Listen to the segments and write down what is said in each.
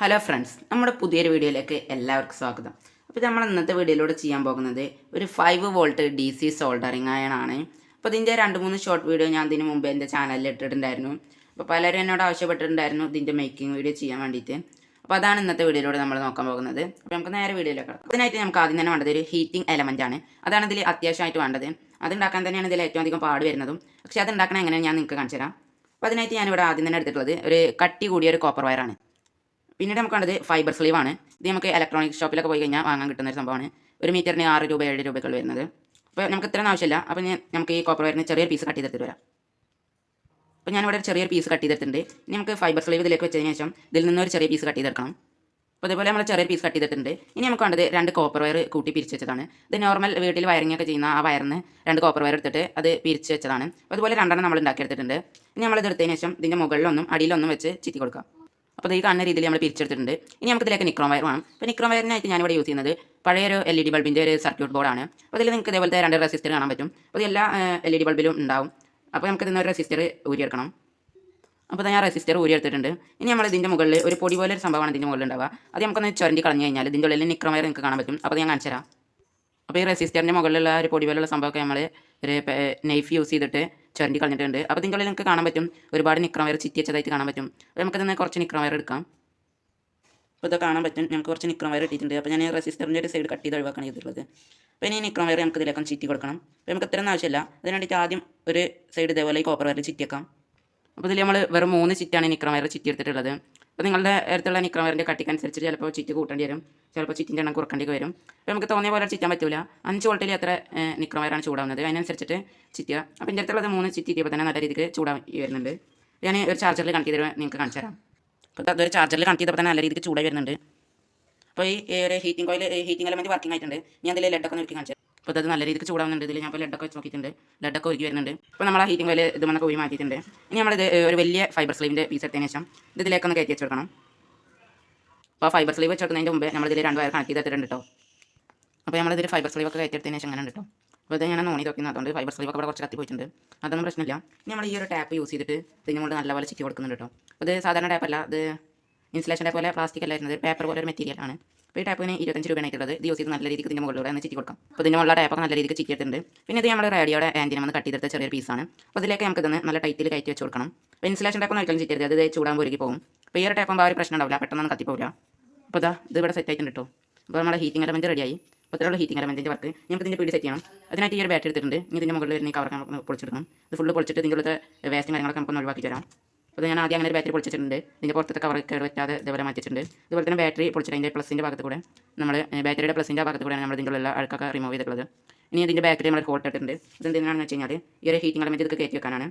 Hello friends നമ്മുടെ പുതിയൊരു വീഡിയോയിലേക്ക് എല്ലാവർക്കും സ്വാഗതം. അപ്പോൾ നമ്മൾ ഇന്നത്തെ വീഡിയോയിലൂടെ ചെയ്യാൻ പോകുന്നത് ഒരു five volt D C soldering അയണാണ് അപ്പോൾ ഇതിന്റെ രണ്ട് മൂന്ന് ഷോർട്ട് വീഡിയോ ഞാൻ ഇതിന് മുമ്പ് എന്റെ ചാനലിൽ ഇട്ടിട്ടുണ്ടായിരുന്നു. അപ്പോൾ പലരും എന്നോട് ആവശ്യപ്പെട്ടിട്ടുണ്ടായിരുന്നു ഇതിന്റെ മേക്കിംഗ് വീഡിയോ ചെയ്യാൻ വേണ്ടിയിട്ട്. അപ്പോൾ അതാണ് ഇന്നത്തെ വീഡിയോയിലൂടെ നമ്മൾ നോക്കാൻ പോകുന്നത്. അപ്പോൾ നമുക്ക് നേരെ വീഡിയോയിലേക്ക് കിടക്കാം. അതിനായിട്ട് നമുക്ക് ആദ്യം തന്നെ വേണ്ടത് ഒരു ഹീറ്റിംഗ് എലമെന്റ് ആണ്. അതാണ് ഇതിൽ അത്യാവശ്യമായിട്ട് വേണ്ടത്. അത് ഉണ്ടാക്കാൻ തന്നെയാണ് ഇതിൽ ഏറ്റവും അധികം പാട് വരുന്നതും. പക്ഷേ അത് ഉണ്ടാക്കണം എങ്ങനെയാണ് ഞാൻ നിങ്ങൾക്ക് കാണിച്ചു തരാം അപ്പോൾ അതിനായിട്ട് ഞാനിവിടെ ആദ്യം തന്നെ എടുത്തിട്ടുള്ളത് ഒരു കട്ടി കൂടിയ ഒരു കോപ്പർ വയറാണ് പിന്നീട് നമുക്ക് വേണ്ടത് ഫൈബർ സ്ലീവ് ആണ്. ഇത് നമുക്ക് ഇലക്ട്രോണിക് ഷോപ്പിലൊക്കെ പോയി കഴിഞ്ഞാൽ വാങ്ങാൻ കിട്ടുന്ന ഒരു സംഭവമാണ്. ഒരു മീറ്ററിന് ആറ് രൂപ ഏഴ് രൂപകൾ വരുന്നത്. അപ്പോൾ നമുക്ക് ഇത്ര ആവശ്യമില്ല. അപ്പോൾ ഞാൻ നമുക്ക് ഈ കോപ്പർ വയറിന് ചെറിയൊരു പീസ് കട്ട് ചെയ്തെടുത്തിട്ട് വരാം. അപ്പോൾ ഞാനിവിടെ ചെറിയൊരു പീസ് കട്ട് ചെയ്തിട്ടുണ്ട് ഇനി നമുക്ക് ഫൈബർ സ്ലീവ് ഇതിലേക്ക് വെച്ചതിന് ശേഷം ഇതിൽ നിന്ന് ഒരു ചെറിയ പീസ് കട്ട് ചെയ്തെടുക്കണം. അപ്പോൾ അതേപോലെ നമ്മൾ ചെറിയ പീസ് കട്ട് ചെയ്തിട്ടുണ്ട് ഇനി നമുക്ക് വേണ്ടത് രണ്ട് കോപ്പർ വയർ കൂട്ടി പിരിച്ച് വെച്ചതാണ്. ഇത് നോർമൽ വീട്ടിൽ വയറിംഗ് ഒക്കെ ചെയ്യുന്ന ആ വയറിന് രണ്ട് കോപ്പർ വയർ എടുത്തിട്ട് അത് പിരിച്ച് വെച്ചതാണ്. അതുപോലെ രണ്ടെണ്ണം നമ്മൾ ഉണ്ടാക്കി എടുത്തിട്ടുണ്ട് ഇനി നമ്മൾ ഇത് എടുത്തതിന് ശേഷം ഇതിന്റെ മുകളിലൊന്നും അടിയിലൊന്നും വെച്ച് ചിറ്റി കൊടുക്കാം അപ്പോൾ ഈ കാണുന്ന രീതിയിൽ നമ്മൾ പിരിച്ചെടുത്തിട്ടുണ്ട്. ഇനി നമുക്ക് ഇതിലേക്ക് നിക്രോം വയർ വേണം. അപ്പോൾ നിക്രോം വയറിനായിട്ട് ഞാനിവിടെ യൂസ് ചെയ്യുന്നത് പഴയൊരു എൽ ഇ ഡി ബൾബിന്റെ ഒരു സർക്യൂട്ട് ബോർഡാണ് അപ്പോൾ ഇതിൽ നിങ്ങൾക്ക് ഇതേപോലത്തെ രണ്ട് റെസിസ്റ്റർ കാണാൻ പറ്റും. അപ്പോൾ എല്ലാ എൽ ഇ ഡി ബൾബിലും ഉണ്ടാവും. അപ്പോൾ നമുക്ക് ഇതിനൊരു റെസിസ്റ്റർ ഊരിയെടുക്കണം. അപ്പോൾ ഞാൻ റെസിസ്റ്റർ ഊരിയെടുത്തിട്ടുണ്ട്. ഇനി നമ്മൾ ഇതിന്റെ മുകളിൽ ഒരു പൊടി പോലെ ഒരു സംഭവമാണ് ഇതിന്റെ മുകളിൽ ഉണ്ടാവുക. അത് നമുക്കൊന്ന് ചുരണ്ടി കളഞ്ഞു കഴിഞ്ഞാൽ ഇതിന്റെ ഉള്ളിൽ നിക്രോം വയർ നിങ്ങൾക്ക് കാണാൻ പറ്റും. അപ്പോൾ ഞാൻ കാണിച്ചു തരാം. അപ്പോൾ ഈ റെസിസ്റ്ററിന്റെ മുകളിലുള്ള ഒരു പൊടി പോലുള്ള സംഭവമൊക്കെ നമ്മൾ ഒരു നൈഫ് യൂസ് ചെയ്തിട്ട് ചുരണ്ടി കളഞ്ഞിട്ടുണ്ട്. അപ്പോൾ നിങ്ങളിൽ നിങ്ങൾക്ക് കാണാൻ പറ്റും. ഒരുപാട് നിക്രം വയർ ചിറ്റി വെച്ചതായിട്ട് കാണാൻ പറ്റും. അപ്പോൾ നമുക്ക് തന്നെ കുറച്ച് നിക്രം വയർ എടുക്കാം. അപ്പോൾ ഇത് കാണാൻ പറ്റും. നമുക്ക് കുറച്ച് നിക്രം വയർ ഇട്ടിട്ടുണ്ട് അപ്പോൾ ഞാൻ റെസിസ്റ്ററിന്റെ ഒരു സൈഡ് കട്ട് ചെയ്ത് ഒഴിവാക്കാണ് ചെയ്തിട്ടുള്ളത്. അപ്പോൾ ഇനി നിക്രം വയർ നമുക്ക് ഇതിലേക്കും ചിറ്റി കൊടുക്കണം. അപ്പോൾ നമുക്ക് ഇത്രയൊന്നും ആവശ്യമില്ല. അതിന് ആദ്യം ഒരു സൈഡ് ഇതേപോലെ കോപ്പർ വയറിൽ ചിറ്റിയേക്കാം. അപ്പോൾ ഇതിൽ നമ്മൾ വെറും മൂന്ന് ചിറ്റാണ് നിക്രം വയർ ചിറ്റി എടുത്തിട്ടുള്ളത്. അപ്പോൾ നിങ്ങളുടെ അടുത്തുള്ള നിക്രം കട്ടിക്ക് കട്ടിക്കനുസരിച്ച് ചിലപ്പോൾ ചിറ്റ് കൂട്ടേണ്ടി വരും. ചിലപ്പോൾ ചിറ്റിന്റെ എണ്ണം കുറക്കേണ്ടി വരും. അപ്പോൾ നമുക്ക് തോന്നിയ പോലെ ചിറ്റാൻ പറ്റില്ല അഞ്ച് വോൾട്ടിൽ എത്ര നിക്രം വയറാണ് ചൂടാവുന്നത്? അതിനനുസരിച്ചിട്ട് ചിറ്റുക അപ്പോൾ എന്റെ അടുത്തുള്ളത് മൂന്ന് ചിറ്റി കിട്ടിയപ്പോൾ തന്നെ നല്ല രീതിക്ക് ചൂടായി വരുന്നുണ്ട്. ഞാൻ ഒരു ചാർജറിൽ കണക്ട് ചെയ്ത് നിങ്ങൾക്ക് കാണിച്ചു തരാം. അപ്പോൾ അതൊരു ചാർജറിൽ കണക്ട് ചെയ്തപ്പോൾ തന്നെ നല്ല രീതിക്ക് ചൂടായി വരുന്നുണ്ട്. അപ്പോൾ ഈ ഒരു heating coil heating element working ആയിട്ടുണ്ട്. ഞാൻ അതിൽ ലെഡൊക്കെ നോക്കി കാണിച്ചു. അപ്പോൾ അത് നല്ല രീതിക്ക് ചൂടാവുന്നുണ്ട്. ഇതിൽ ഞാൻ ഇപ്പോൾ ലഡ്ഡൊക്കെ വെച്ച് നോക്കിയിട്ടുണ്ട്. ലഡ്ഡൊക്കെ ഒരുക്കി വരുന്നുണ്ട്. ഇപ്പോൾ നമ്മൾ ആ ഹീറ്റിംഗ് വലിയ ഇത് വന്നൊക്കെ ഊരി മാറ്റിയിട്ടുണ്ട്. ഇനി നമ്മളിത് ഒരു വലിയ ഫൈബർ സ്ലീവിന്റെ പീസ് എടുത്തതിന് ശേഷം ഇത് ഇതിലേക്കൊന്ന് കയറ്റി വെച്ചെടുക്കണം അപ്പോൾ ഫൈബർ സ്ലീവ് വെച്ചെടുക്കുന്നതിന്റെ മുമ്പ് നമ്മളിതിൽ രണ്ട് വയർ കണക്ട് ചെയ്തിട്ടുണ്ട് കേട്ടോ അപ്പോൾ നമ്മളിതിൽ ഫൈബർ സ്ലീവ് ഒക്കെ കയറ്റിയെടുത്തതിന് ശേഷം അങ്ങനെ കേട്ടോ അപ്പോൾ ഇത് ഞാൻ നോണി നോക്കുന്നത് അതുകൊണ്ട് ഫൈബർ സ്ലീവ് ഒക്കെ കുറച്ച് കത്തി പോയിട്ടുണ്ട്. അതൊന്നും പ്രശ്നമില്ല. ഇനി നമ്മൾ ഈ ഒരു ടാപ്പ് യൂസ് ചെയ്തിട്ട് ഇതിന് കൊണ്ട് നല്ലപോലെ ചിക്കി കൊടുക്കുന്നുണ്ട് കേട്ടോ ഇത് സാധാരണ ടാപ്പല്ല ഇത് ഇൻസുലേഷൻ ടാപ്പ് പോലെ പ്ലാസ്റ്റിക് അല്ലായിരുന്നത്. പേപ്പർ പോലെ ഒരു മെറ്റീരിയൽ ആണ്. അപ്പോൾ ഈ ടാപ്പിന് ഇരുപത്തഞ്ച് രൂപയാണ് ആയിട്ടുള്ളത് ഇത് നല്ല രീതിക്ക് ഇതിന്റെ മുകളിലൂടെ ഒന്ന് ചിറ്റി കൊടുക്കാം. അപ്പോൾ ഇതിന്റെ മുകളിലെ ടാപ്പൊക്കെ നല്ല രീതിക്ക് എടുത്തിട്ടുണ്ട്. പിന്നെ ഇത് നമ്മൾ റേഡിയോയുടെ ആന്റിനെ വന്ന് കട്ട് ചെയ്തെടുത്ത ചെറിയൊരു പീസാണ് അപ്പോൾ ഇതിലേക്ക് നമുക്ക് ഇതൊന്ന് നല്ല ടൈറ്റിൽ കയറ്റി വെച്ച് കൊടുക്കണം. അപ്പോൾ ഇൻസുലേഷൻ ടാപ്പ് ഒന്നും ഒരിക്കലും ചിറ്റരുത് അത് ചൂടാൻ ഒരുക്കി പോകും. അപ്പോൾ ഈ ഒരു ടാപ്പ് ആ ഒരു പ്രശ്നം ഉണ്ടാവില്ല. പെട്ടെന്നൊന്നും കത്തിപ്പോവില്ല. അപ്പോൾ ഇതാ ഇത് ഇവിടെ സെറ്റ് ആയിട്ടുണ്ട് കേട്ടോ അപ്പോൾ നമ്മുടെ ഹീറ്റിംഗ് എലമെന്റ് റെഡിയായി അപ്പോൾ ഇത്രയുള്ള ഹീറ്റിംഗ് എലമെന്റിന്റെ വർക്ക് നമുക്ക് ഇതിന്റെ പീടി സെറ്റ് ചെയ്യണം. അതിനായിട്ട് ഈ ഒരു ബാറ്ററി എടുത്തിട്ടുണ്ട്. ഇതിന്റെ മുകളിൽ വരുന്ന കവർ നമുക്ക് പൊളിച്ചെടുക്കണം. ഇത് ഫുള്ള് പൊളിച്ചിട്ട് ഇതിന്റെ വേസ്റ്റ് കാര്യങ്ങളൊക്കെ നമുക്ക് ഒഴിവാക്കി തരാം അപ്പോൾ ഞാൻ ആദ്യം അങ്ങനെ ഒരു ബാറ്ററി പൊളിച്ചിട്ടുണ്ട്. ഇതിന്റെ പുറത്തെ കവർ കേട് പറ്റാതെ ഇതേപോലെ മാറ്റിയിട്ടുണ്ട്. ഇതുപോലെ തന്നെ ബാറ്ററി പൊളിച്ചിട്ട് അതിന്റെ പ്ലസിന്റെ ഭാഗത്ത് കൂടെ നമ്മൾ ബാറ്ററിയുടെ പ്ലസിന്റെ ഭാഗത്ത് കൂടെ നമ്മൾ ഇതിന്റെ ഉള്ള അഴുക്കൊക്കെ റിമൂവ് ചെയ്തിട്ടുള്ളത്. ഇനി ഇതിന്റെ ബാറ്ററി നമ്മൾ ഹോട്ട് ഇട്ടിട്ടുണ്ട്. ഇത് എന്തിനാണെന്ന് വെച്ച് കഴിഞ്ഞാൽ ഈ ഒരു ഹീറ്റിംഗ് എലമെന്റ് ഇതൊക്കെ കയറ്റി വെക്കാനാണ്.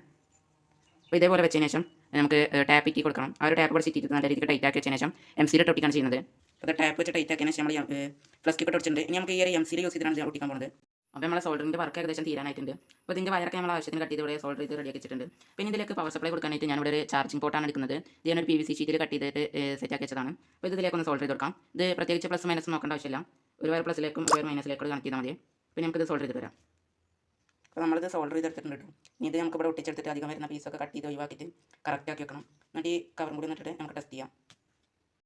അപ്പോൾ ഇതേപോലെ വെച്ചതിന് ശേഷം നമുക്ക് ടാപ്പ് ഇറ്റി കൊടുക്കണം. ആ ഒരു ടാപ്പ് കൂടെ സിറ്റി നല്ല രീതിക്ക് ടൈറ്റ് ആക്കി വെച്ചതിന് ശേഷം എം സിയിൽ ഒട്ടിക്കാണ് ചെയ്യുന്നത്. അപ്പോൾ ടാപ്പ് വെച്ച് ടൈറ്റ് ആക്കിയതിന് ശേഷം നമ്മൾ പ്ലസ് കിട്ട് ഒട്ടിച്ചിട്ടുണ്ട്. ഇനി നമുക്ക് ഈ ഒരു എം സിയിൽ യൂസ് ചെയ്തിട്ടാണ് ഒട്ടിക്കാൻ പോകുന്നത് അപ്പോൾ നമ്മളെ സോൾഡറിന്റെ വർക്ക് ഏകദേശം തീരാനായിട്ടുണ്ട്. അപ്പോൾ ഇതിന്റെ വയറൊക്കെ നമ്മൾ ആവശ്യത്തിന് കട്ട് ചെയ്ത് ഇവിടെ സോൾഡർ ചെയ്ത് റെഡി വെച്ചിട്ടുണ്ട് പിന്നെ ഇതിലേക്ക് പവർ സപ്ലൈ കൊടുക്കാനായിട്ട് ഞാൻ ഇവിടെ ഒരു ചാർജിംഗ് പോർട്ടാണ് എടുക്കുന്നത്. ഇത് ഞാനൊരു പി വി സി ഷീറ്റിൽ കട്ട് ചെയ്തിട്ട് സെറ്റ് ആക്കി വെച്ചതാണ്. അപ്പോൾ ഇതിലേക്ക് ഒന്ന് സോൾഡർ ചെയ്ത് കൊടുക്കാം. ഇത് പ്രത്യേകിച്ച് പ്ലസ് മൈനസ് നോക്കേണ്ട ആവശ്യമില്ല. ഒരു വയർ പ്ലസിലേക്കും ഒരു വയർ മൈനസിലേക്കും കണക്ട് ചെയ്താൽ മതി. പിന്നെ നമുക്കിത് സോൾഡർ ചെയ്ത് തരാം. അപ്പോൾ നമ്മളിത് സോൾഡർ ചെയ്തെടുത്തിട്ടുണ്ട് കേട്ടോ. ഇത് നമുക്ക് ഇവിടെ ഒട്ടിച്ചെടുത്തിട്ട് അധികം വരുന്ന പീസൊക്കെ കട്ട് ചെയ്ത് ഒഴിവാക്കിയിട്ട് കറക്റ്റ് ആക്കി വെക്കണം. എന്നിട്ട് ഈ കവർ കൂടി എന്നിട്ട് നമുക്ക് ടെസ്റ്റ് ചെയ്യാം.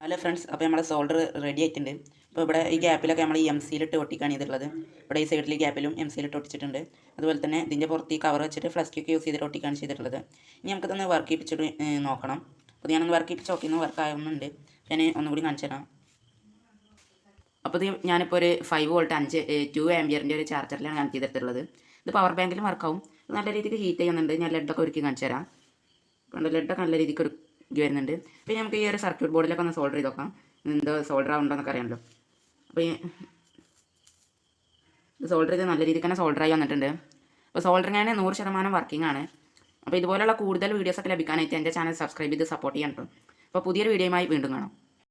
ഹലോ ഫ്രണ്ട്സ് അപ്പോൾ നമ്മൾ സോൾഡർ റെഡി ആയിട്ടുണ്ട്. അപ്പോൾ ഇവിടെ ഈ ഗ്യാപ്പിലൊക്കെ നമ്മൾ ഈ എം സിയിലിട്ട് ഒട്ടിക്കാണ് ചെയ്തിട്ടുള്ളത്. ഇവിടെ ഈ സൈഡിൽ ഗ്യാപ്പിലും എം സിയിലിട്ട് ഒട്ടിച്ചിട്ടുണ്ട്. അതുപോലെ തന്നെ ഇതിന്റെ പുറത്ത് ഈ കവർ വെച്ചിട്ട് ഫ്ലസ്ക്കൊക്കെ യൂസ് ചെയ്തിട്ട് ഒട്ടിക്കാണ് ചെയ്തിട്ടുള്ളത്. ഇനി നമുക്കിതൊന്ന് വർക്ക് ചെയ്യിപ്പിച്ചിട്ട് നോക്കണം. അപ്പോൾ ഞാനൊന്ന് വർക്ക് ചെയ്യിപ്പിച്ച് നോക്കിയെന്ന് വർക്ക് ആവുന്നുണ്ട് ഞാൻ ഒന്നുകൂടി കാണിച്ചു തരാം. അപ്പോൾ ഇത് ഞാനിപ്പോൾ ഒരു ഫൈവ് വോൾട്ട് അഞ്ച് ടു ആംബിയറിന്റെ ഒരു ചാർജറിലാണ് കണക്ട് ചെയ്തിട്ടുള്ളത്. ഇത് പവർ ബാങ്കിലും വർക്കാവും നല്ല രീതിക്ക് ഹീറ്റ് ചെയ്യുന്നുണ്ട്. ഞാൻ ലെഡൊക്കെ ഒരുക്കി കാണിച്ചു തരാം. ലെഡ് ലെഡൊക്കെ നല്ല രീതിക്ക് ഒരുക്കി വരുന്നുണ്ട്. പിന്നെ നമുക്ക് ഈ ഒരു സർക്യൂട്ട് ബോർഡിലൊക്കെ ഒന്ന് സോൾഡർ ചെയ്ത് നോക്കാം. എന്തോ സോൾഡർ ആവുണ്ടോ എന്നൊക്കെ അറിയാമല്ലോ. അപ്പോൾ ഈ ഇത് സോൾഡർ ചെയ്ത് നല്ല രീതിക്ക് തന്നെ സോൾഡർ ആയി വന്നിട്ടുണ്ട്. അപ്പോൾ സോൾഡറിങ് ആണ് നൂറ് ശതമാനം വർക്കിംഗ് ആണ്. അപ്പോൾ ഇതുപോലുള്ള കൂടുതൽ വീഡിയോസൊക്കെ ലഭിക്കാനായിട്ട് എന്റെ ചാനൽ സബ്സ്ക്രൈബ് ചെയ്ത് സപ്പോർട്ട് കേട്ടോ അപ്പോൾ പുതിയൊരു വീഡിയോയുമായി വീണ്ടും കാണാം.